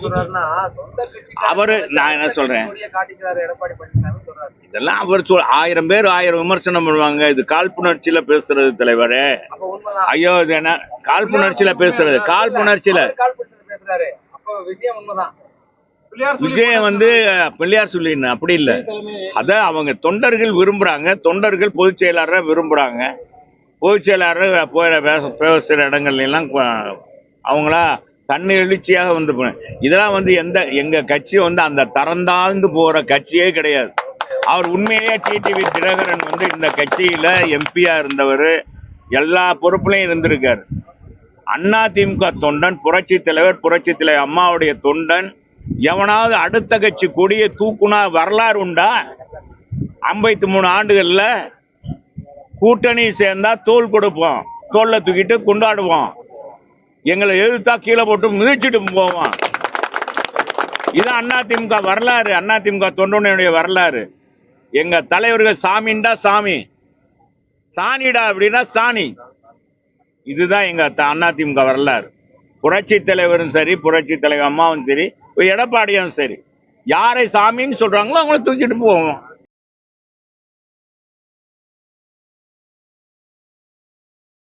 சொல்றாருன்னா சொந்த கட்சி அவரு நான் என்ன சொல்றேன்? இதெல்லாம் அவர் சொல் ஆயிரம் பேர் ஆயிரம் விமர்சனம் பண்ணுவாங்க. இது காழ்ப்புணர்ச்சியில பேசுறது தலைவரே. அப்ப உண்மைதான். ஐயோ இது என்ன? காழ்ப்புணர்ச்சியில பேசுறது. காழ்ப்புணர்ச்சியில. அவர் கால் பண்ணி பேசுறாரு. அப்ப விஷயம் உண்மைதான். விஜயம் வந்து பிள்ளையார் சொல்லின்னு அப்படி இல்ல. அத அவங்க தொண்டர்கள் விரும்புறாங்க. தொண்டர்கள் பொதுச் செயலாளரை விரும்புறாங்க. பொதுச் செயலாளர் பேசுகிற இடங்கள்ல எல்லாம் அவங்களா தன்னை எழுச்சியாக வந்து இதெல்லாம் வந்து எந்த எங்க கட்சி வந்து அந்த தரந்தாழ்ந்து போற கட்சியே கிடையாது. அவர் உண்மையிலேயே டிடிவி தினகரன் வந்து இந்த கட்சியில எம்பியா இருந்தவர். எல்லா பொறுப்புலையும் இருந்திருக்காரு. அண்ணா திமுக தொண்டன் புரட்சி தலைவர் புரட்சி தலைவர் அம்மாவுடைய தொண்டன். எவனாவது அடுத்த கட்சி கொடியை தூக்குனா வரலாறு உண்டா? ஐம்பத்தி மூணு ஆண்டுகளில் கூட்டணி சேர்ந்தா தோல் கொடுப்போம். தோல்ல தூக்கிட்டு கொண்டாடுவோம். எங்களை எதிர்த்தா கீழே போட்டு மிதிச்சுட்டு போவான். இது அண்ணா திமுக வரலாறு அண்ணா திமுக தொண்டனுடைய வரலாறு. எங்க தலைவர்கள் சாமின்டா சாமி. சாணிடா அப்படின்னா சாணி. இதுதான் எங்க அண்ணா அதிமுக வரலாறு. புரட்சி தலைவரும் சரி புரட்சி தலைவர் அம்மாவும் சரி எடப்பாடியும் சரி. யாரை சாமின்னு சொல்றாங்களோ அவங்கள தூக்கிட்டு போவோம்.